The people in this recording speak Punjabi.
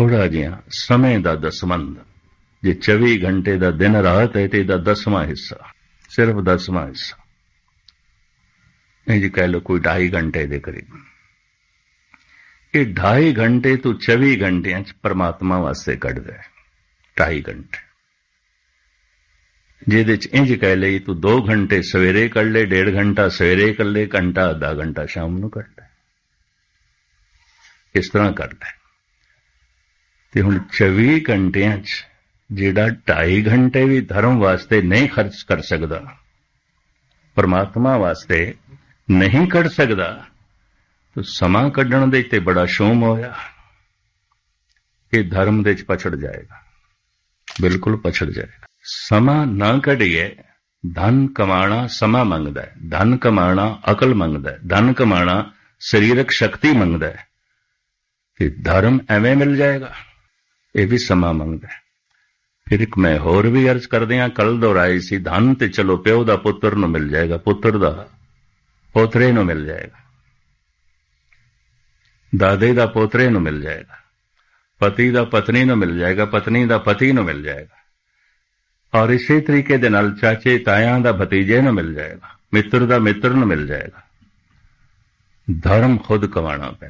ਥੋੜਾ ਜਿਹਾ ਸਮੇਂ ਦਾ ਦਸਵੰਦ ਜੇ 24 ਘੰਟੇ ਦਾ ਦਿਨ ਰਾਤ ਹੈ ਤੇ ਇਹਦਾ ਦਸਵਾਂ ਹਿੱਸਾ, ਸਿਰਫ ਦਸਵਾਂ ਹਿੱਸਾ। ਇਹ ਜੀ ਕਹਿ ਲੋ ਕੋਈ 2.5 ਘੰਟੇ ਦੇ ਕਰੀਬ। ਇਹ 2.5 ਘੰਟੇ ਤੋਂ 24 ਘੰਟਿਆਂ ਚ ਪਰਮਾਤਮਾ ਵਾਸਤੇ ਕੱਢਦਾ ਹੈ 2.5 ਘੰਟੇ। ਜਿਹਦੇ ਚ ਇੰਜ ਕਹਿ ਲਈ ਤੂੰ 2 ਘੰਟੇ ਸਵੇਰੇ ਕੱਢ ਲੈ 1.5 ਘੰਟਾ ਸਵੇਰੇ ਕੱਢ ਲੈ, ਘੰਟਾ, ਅੱਧਾ ਘੰਟਾ ਸ਼ਾਮ ਨੂੰ ਕੱਢ ਲੈ। ਇਸ ਤਰ੍ਹਾਂ ਕਰਦਾ ਤੇ ਹੁਣ 24 ਘੰਟਿਆਂ ਚ ਜਿਹੜਾ 2.5 ਘੰਟੇ ਵੀ ਧਰਮ ਵਾਸਤੇ ਨਹੀਂ ਖਰਚ ਕਰ ਸਕਦਾ, ਪਰਮਾਤਮਾ ਵਾਸਤੇ ਨਹੀਂ ਕੱਢ ਸਕਦਾ, ਤਾਂ ਸਮਾਂ ਕੱਢਣ ਦੇ ਤੇ ਬੜਾ ਸ਼ੋਮ ਹੋਇਆ ਇਹ ਧਰਮ ਦੇ ਚ ਪਛੜ ਜਾਏਗਾ। ਬਿਲਕੁਲ ਪਛੜ ਜਾਏਗਾ। ਸਮਾਂ ਨਾ ਕੱਢੀਏ, ਧਨ ਕਮਾਣਾ ਸਮਾਂ ਮੰਗਦਾ ਹੈ। ਧਨ ਕਮਾਣਾ ਅਕਲ ਮੰਗਦਾ ਹੈ। ਧਨ ਕਮਾਣਾ ਸਰੀਰਕ ਸ਼ਕਤੀ ਮੰਗਦਾ ਹੈ। ਤੇ ਧਰਮ ਐਵੇਂ ਮਿਲ ਜਾਏਗਾ। ਇਹ ਵੀ ਸਮਾਂ ਮੰਗਦਾ ਹੈ। ਫਿਰ ਇੱਕ ਮੈਂ ਹੋਰ ਵੀ ਅਰਜ਼ ਕਰਦੇ ਆ ਕੱਲ ਦੁਹਰਾਈ ਸੀ, ਧਨ ਤੇ ਚਲੋ ਪਿਓ ਦਾ ਪੁੱਤਰ ਨੂੰ ਮਿਲ ਜਾਏਗਾ, ਪੁੱਤਰ ਦਾ ਪੋਤਰੇ ਨੂੰ ਮਿਲ ਜਾਏਗਾ। ਦਾਦੇ ਦਾ ਪੋਤਰੇ ਨੂੰ ਮਿਲ ਜਾਏਗਾ, ਪਤੀ ਦਾ ਪਤਨੀ ਨੂੰ ਮਿਲ ਜਾਏਗਾ, ਪਤਨੀ ਦਾ ਪਤੀ ਨੂੰ ਮਿਲ ਜਾਏਗਾ। ਔਰ ਇਸੇ ਤਰੀਕੇ ਦੇ ਨਾਲ ਚਾਚੇ ਤਾਇਆਂ ਦਾ ਭਤੀਜੇ ਨੂੰ ਮਿਲ ਜਾਏਗਾ, ਮਿੱਤਰ ਦਾ ਮਿੱਤਰ ਨੂੰ ਮਿਲ ਜਾਏਗਾ। ਧਰਮ ਖੁਦ ਕਮਾਣਾ ਪੈਂਦਾ।